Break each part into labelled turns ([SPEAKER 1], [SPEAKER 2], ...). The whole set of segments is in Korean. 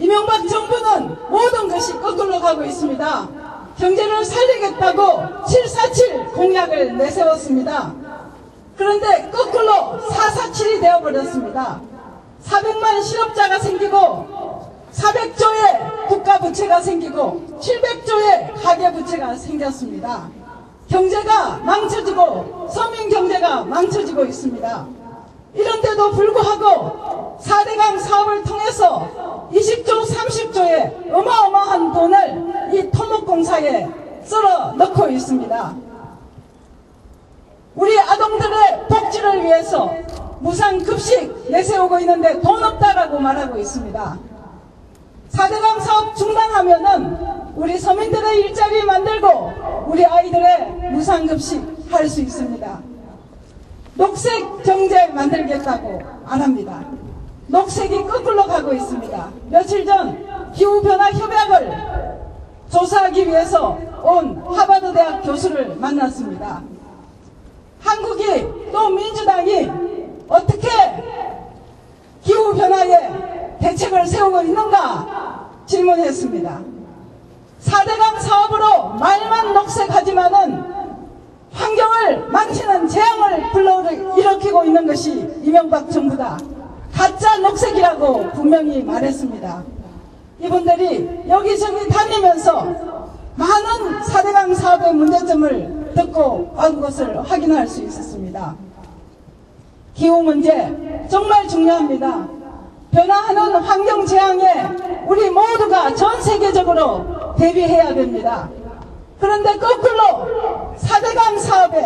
[SPEAKER 1] 이명박 정부는 모든 것이 거꾸로 가고 있습니다. 경제를 살리겠다고 747 공약을 내세웠습니다. 그런데 거꾸로 447이 되어버렸습니다. 400만 실업자가 생기고 400조의 국가 부채가 생기고 700조의 가계 부채가 생겼습니다. 경제가 망쳐지고 서민 경제가 망쳐지고 있습니다. 이런데도 불구하고 4대강 사업을 통해서 20조 30조의 어마어마한 돈을 이 토목공사에 썰어 넣고 있습니다. 우리 아동들의 복지를 위해서 무상급식 내세우고 있는데 돈 없다라고 말하고 있습니다. 4대강 사업 중단하면 은 우리 서민들의 일자리 만들고 우리 아이들의 무상급식 할 수 있습니다. 녹색 경제 만들겠다고 안 합니다. 녹색이 거꾸로 가고 있습니다. 며칠 전 기후변화 협약을 조사하기 위해서 온 하버드 대학 교수를 만났습니다. 한국이 또 민주당이 어떻게 기후변화에 대책을 세우고 있는가 질문했습니다. 4대강 사업으로 말만 녹색하지만은 환경을 망치는 재앙을 불러일으키고 있는 것이 이명박 정부다. 가짜 녹색이라고 분명히 말했습니다. 이분들이 여기저기 다니면서 많은 4대강 사업의 문제점을 듣고 온 것을 확인할 수 있었습니다. 기후 문제 정말 중요합니다. 변화하는 환경 재앙에 우리 모두가 전 세계적으로 대비해야 됩니다. 그런데 거꾸로 4대강 사업에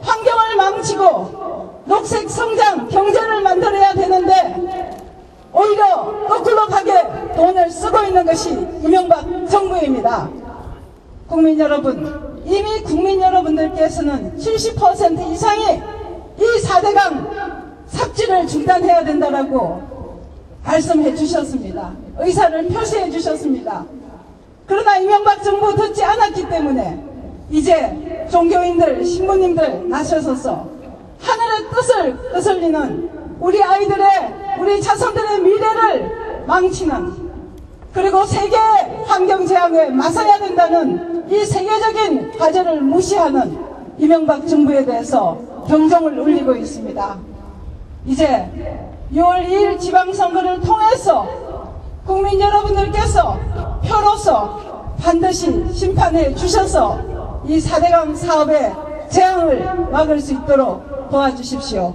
[SPEAKER 1] 환경을 망치고 녹색 성장 경제를 만들어야 되는데 오히려 거꾸로 돈을 쓰고 있는 것이 이명박 정부입니다. 국민 여러분, 이미 국민 여러분들께서는 70% 이상이 이 4대강 삽질을 중단해야 된다라고 말씀해 주셨습니다. 의사를 표시해 주셨습니다. 그러나 이명박 정부 듣지 않았기 때문에 이제 종교인들, 신부님들 나서서서 하늘의 뜻을 거슬리는 우리 아이들의, 우리 자손들의 미래를 망치는 그리고 세계 환경 재앙에 맞서야 된다는 이 세계적인 과제를 무시하는 이명박 정부에 대해서 경종을 울리고 있습니다. 이제 6월 2일 지방선거를 통해서 국민 여러분들께서 표로서 반드시 심판해 주셔서 이 4대강 사업의 재앙을 막을 수 있도록 도와주십시오.